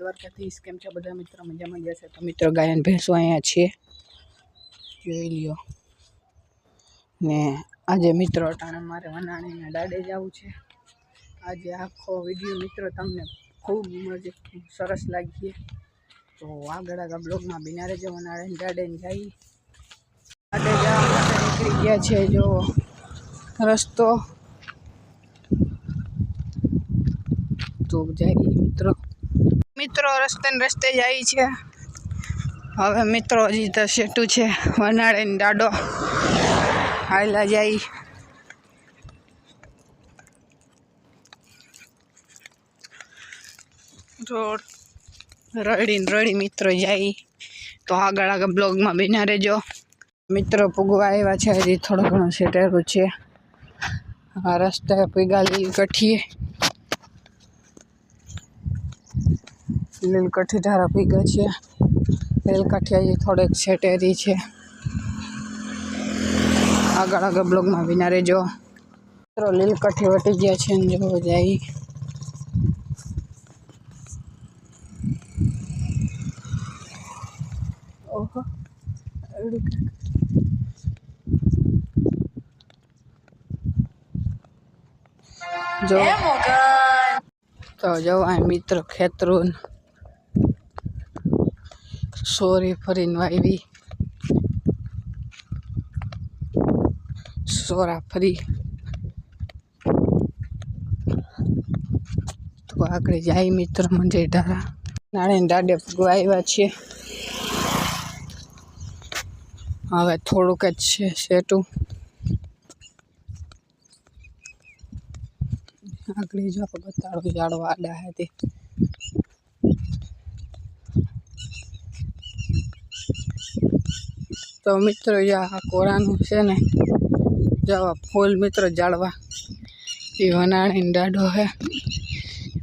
દ્વારકાથી કેમ છે? બધા મિત્રો મજામાં જશે તો મિત્રો ગાયન ભેંસો અહીંયા છે. જોઈ લ્યો. ને આજે મિત્રો, અટાણે મારે વનાણીને દાડે જવું છે. આજે આખો વીડિયો મિત્રો તમને ખૂબ મજે સરસ લાગીએ. તો આગળ આગળ બ્લોગમાં બિનારે જ વનાણીને દાડે જઈ દાડે જવા માટે નીકળી ગયા છે, જો રસ્તો. તો જાય મિત્રો. મિત્રો રસ્તે ને રસ્તે જાય છે. હવે મિત્રો, હજી તો સેટું છે વનાળે દાડો હાયલા જાય. રોડ રડીને રડી મિત્રો જાય. તો આગળ આગળ બ્લોગમાં બિના રહેજો. મિત્રો પૂગવા આવ્યા છે, હજી થોડો ઘણો સેટેલું છે. આ રસ્તે પીગાલી કઠીએ લીલ કઠી ધારા પીગા છે લીલ કઠી હજી થોડેક સેટેરી છે આગળ આગળ બ્લોગમાં વિના રહેજો મિત્રો લીલ કઠી વટી ગયા છે ને જો જાય ઓહો એવડું કાંઈક. જો તો જો આ મિત્ર ખેતરું સોરી ફરીને વાવી સોરા ફરી. તો આગળ જાય મિત્ર મંજે ઢારા. નાણે દાડે ફગવા આવ્યા છીએ. હવે થોડુંક જ છે સેટું. આગળ જો બતાડો જાડવા આડા હતી તો મિત્રો આ કોરાનું છે ને જવા ફૂલ મિત્રો જાળવા એ વનાણીને દાડો હે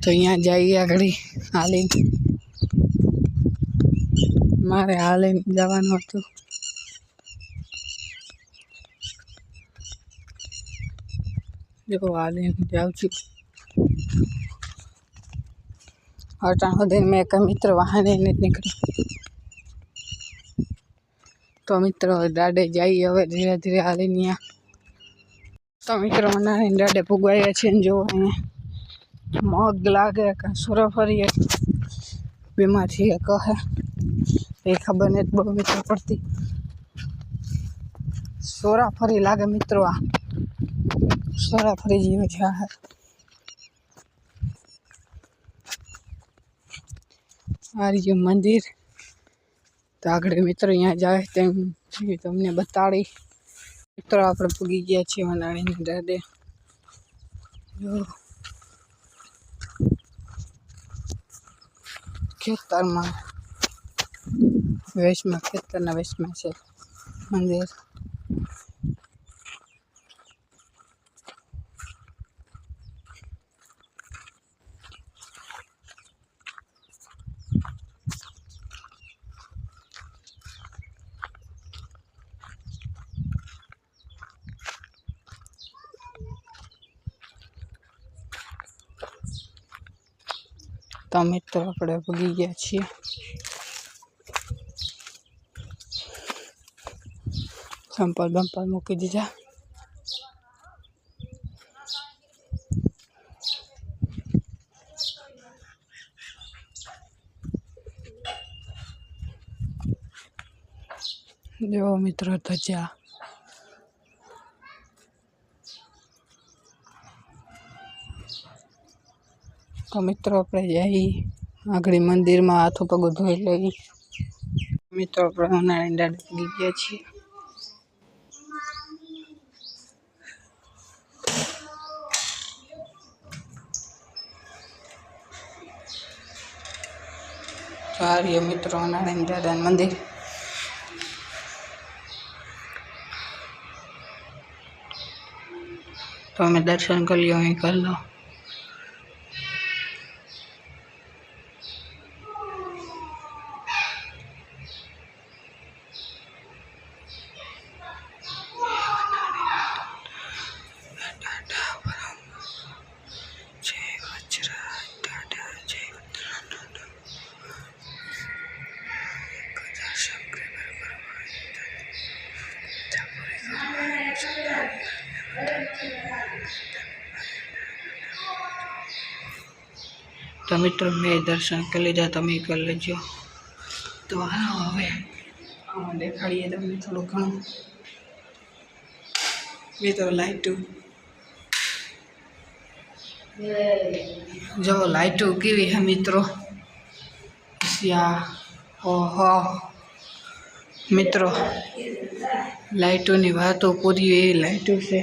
તો અહીંયા જઈએ આગળ હાલીને મારે હાલીને જવાનું હતું જો હાલીને જાઉં છું અટાણ સુધી મેં એક મિત્ર વાહને નથી નીકળ્યું તો મિત્રો દાડે જઈએ હવે ધીરે ધીરે હાલીને ત્યાં તો મિત્રો મને દાડે પુગાયા છે ને જો અહીંયા મગ લાગે કે સુરા ફરીએ બેમાંથી એ કહે એ ખબર નથી બહુ મિત્રો પડતી સોરા ફરી લાગે મિત્રો આ સોરા ફરી જેવું છે આ આ રહ્યું મંદિર તો આગળ મિત્રો અહીંયા જાય તેમ તમને બતાડી. મિત્રો આપણે પૂગી ગયા છીએ વનાળીની દાદે. ખેતરમાં. વેશમાં, ખેતરના વેશમાં છે મંદિર. તો મિત્રો આપણે ભૂગી ગયા છીએ. સંપલ બંપલ મૂકી દીધા. જો મિત્રો ધજા તો મિત્રો, આપણે જઈ આગળ મંદિરમાં હાથો પગ ધોઈ લઈ. મિત્રો, આપણે ઉનાળાની દાડે પગી ગયા છીએ. તો મિત્રો નારાયણ દાદાનું મંદિર. તો અમે દર્શન કરી લ્યો, અહીં કરી લો મિત્રો મેં દર્શન કરી લીધા તમે કરી લેજો તો હાલો હવે આમાં દેખાડીએ તમને થોડું ઘણું મિત્રો લાઈટો જો લાઈટો કેવી હે મિત્રો ઓહો મિત્રો લાઈટોની વાતો પૂરી એવી લાઈટો છે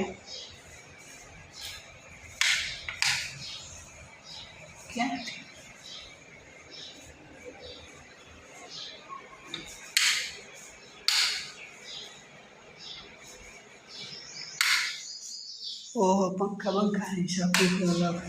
क्या ओह पंखा पंखा है सब कुछ मतलब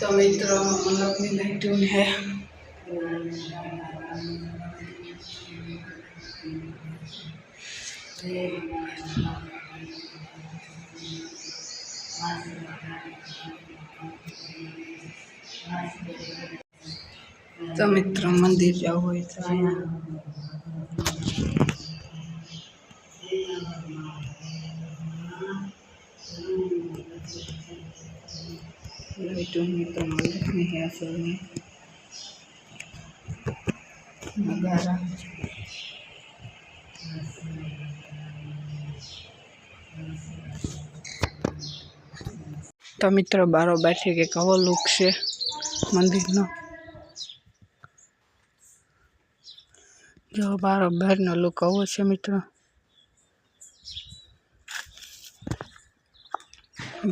तो मित्रों मतलब अपनी लाइटून है। તો મિત્રો મંદિર જવું હોય તો અહીંયા લાઈટો મિત્રો મલકની હે અસલની નગારા તો મિત્રો બારોબારથી કે કવો લુક છે મંદિરનો? જો બારોબારનો લુક આવો છે મિત્રો?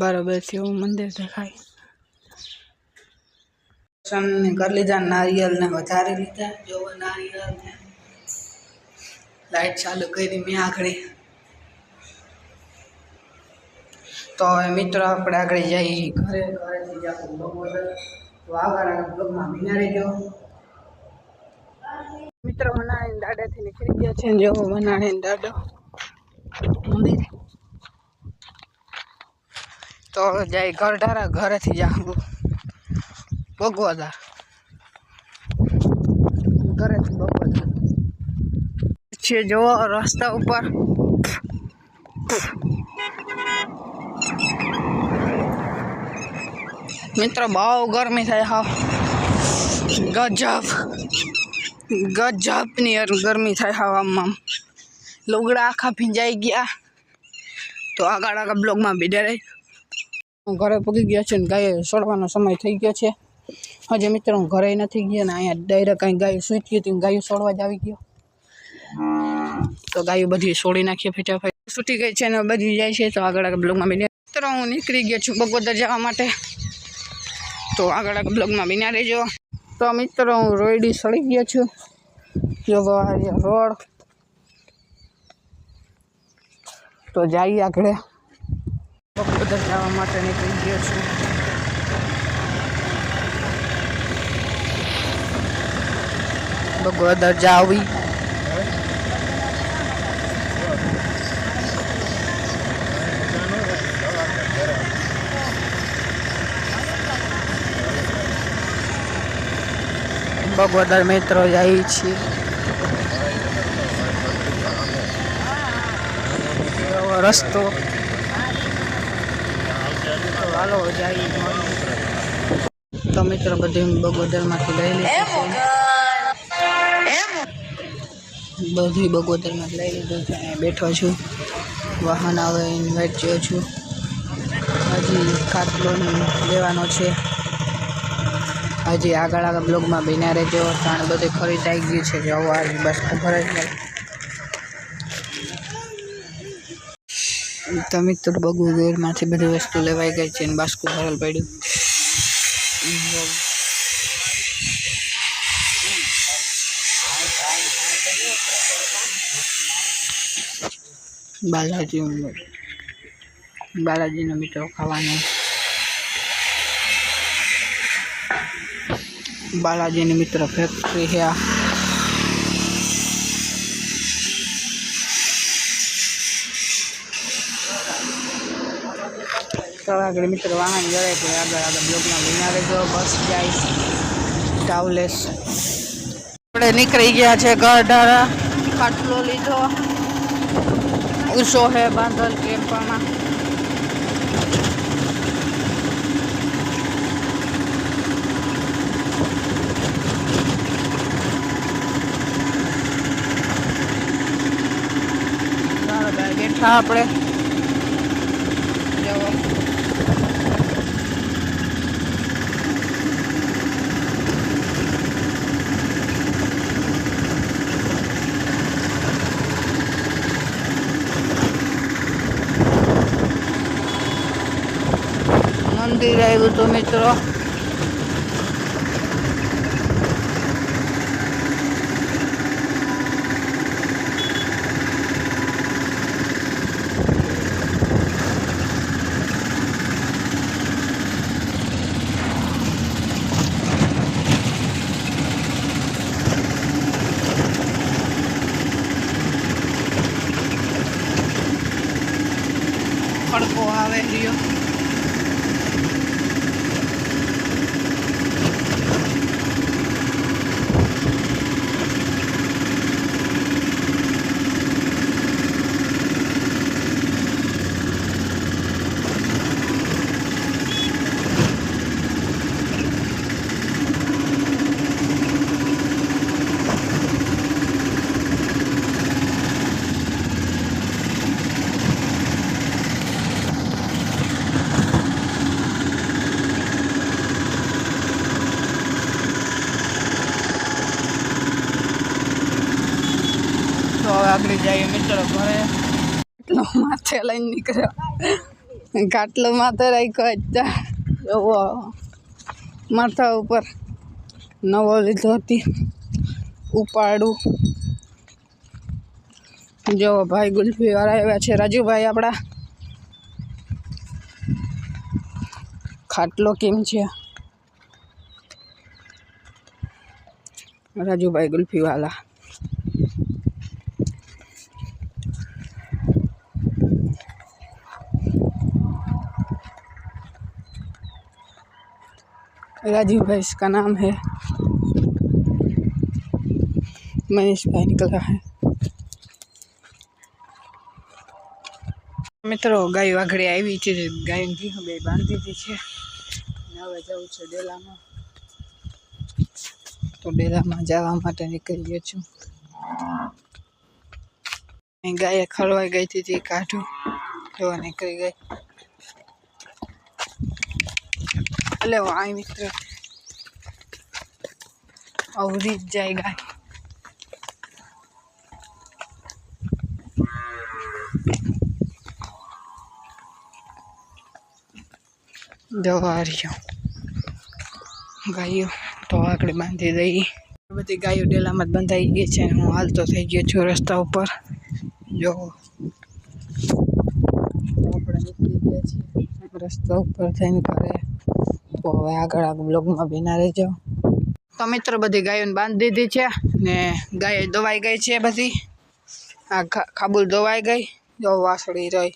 બારોબારથી એવું મંદિર દેખાય. દર્શન કરી લીધા નારિયેલ ને વધારી લીધા જો નારિયેલ ને લાઈટ ચાલુ કરી મેં આગળ તો હવે મિત્રો આપણે આગળ જઈએ ઘરે ઘરેથી જ આપણું બપોર તો આગળ આગળ બ્લોગમાં ભીના રહેજો મિત્રો વનાણી દાદાથી નીકળી ગયા છે ને જો વનાણી દાદો મંદિર તો હવે જાય ઘર ધારા ઘરેથી જાઉં ભગવાદાર ઘરેથી બગવાદા છે જો, રસ્તા ઉપર. મિત્રો, બહુ ગરમી થાય હા. ગજબ. ગજબની ગરમી થાય હા આમ આમ લુગડા આખા ભીંજાઈ ગયા. તો આગળ આગળ બ્લોગમાં બીડે રહી. ઘરે પગી ગયા છે ને ગાય છોડવાનો સમય થઈ ગયો છે. હજી મિત્રો હું ઘરે નથી ગયો ને અહીંયા ડાયરેક્ટ કંઈ ગાયું સૂઈ ગયું હતી ગાયું છોડવા જ આવી ગયો. તો ગાયું બધી છોડી નાખીએ ફટાફટ. સૂટી ગઈ છે ને બધી જાય છે. તો આગળ આગળ બ્લોગમાં બીને મિત્રો, હું નીકળી ગયો છું બગોદર જવા માટે. તો આગળ આગળ બ્લોગમાં બિના રહેજો. તો મિત્રો, હું રોયડી સળી ગયો છું. જો રોડ. તો જઈએ આગળ. બગોદર જવા માટે નીકળી ગયો છું. બગોદર જાવી બગોદર મિત્રો જાય છીએ રસ્તો. હાલો જાય તો મિત્રો બધું બગોદરમાંથી લઈ છે બધી બગોદરમાંથી લઈ લીધું છે. અને બેઠો છું. વાહન આવે ઇન્વાઇટ થયો છું. હજી ખાટલો લેવાનો છે. હજી આગળ આગળ બ્લોગમાં બિના રહેજો. કારણ બધું ખરીદાઈ ગયું છે. જો આ બસ ખબર જ નહીં તો મિત્રો બગુ ગેરમાંથી બધી વસ્તુ લેવાઈ ગઈ છે અને બાસ્કુ ભરેલ પડ્યું. બાલાજી બાલાજીનો મિત્રો ખાવાનો બાલાજીની મિત્ર ફેક્ટરી છે આ તો આગળ મિત્ર વાહન જડે તો આગળ આગળ બ્લોકમાં વિના રહેજો બસ જાય ટાવલેસ આપણે નીકળી ગયા છે ગઢારા ખાટલો લીધો ઉસો હે બાંધલ કેમ્પમાં ચાલો ભાઈ બેઠા આપણે મંદિર આવ્યું હતું મિત્રો ખડકો આવે રહ્યો તો જઈએ એટલો માથે લઈને નીકળ્યો. ગાટલો માથે રાખ્યો અત્યાર. એવો માથા ઉપર નવો લીધો હતી. ઉપાડું. જો ભાઈ ગુલ્ફી વાળા આવ્યા છે. રાજુભાઈ આપણા. ખાટલો કેમ છે? રાજુભાઈ ગુલ્ફી राजीव भाई इसका नाम है मनीष भाई निकला है મિત્રો ગાય વાઘડે આવી છે ગાયને ઘી બે બાંધી દીધી છે અને હવે જવું છે ડેલામાં તો ડેલામાં જવા માટે નીકળી ગયો છું અહીં ગાય ખરવાઈ ગઈ હતી તે કાઢું જોવા નીકળી ગઈ એટલે વાય મિત્ર અવરી જ જાય ગાય દવારીઓ ગાયો તો આગળ બાંધી દઈ બધી ગાયો ડેલામાં જ બંધાઈ ગઈ છે હું હાલતો થઈ ગયો છું રસ્તા ઉપર જો આપણે નીકળી ગયા છીએ રસ્તા ઉપર થઈને ઘરે તો હવે આગળ આ બ્લોગમાં બિના રહેજો. તો મિત્રો બધી ગાયોને બાંધી દીધી છે ને ગાય દવાઈ ગઈ છે બધી. આ ખાબુલ દવાઈ ગઈ. જો વાસળી રહી.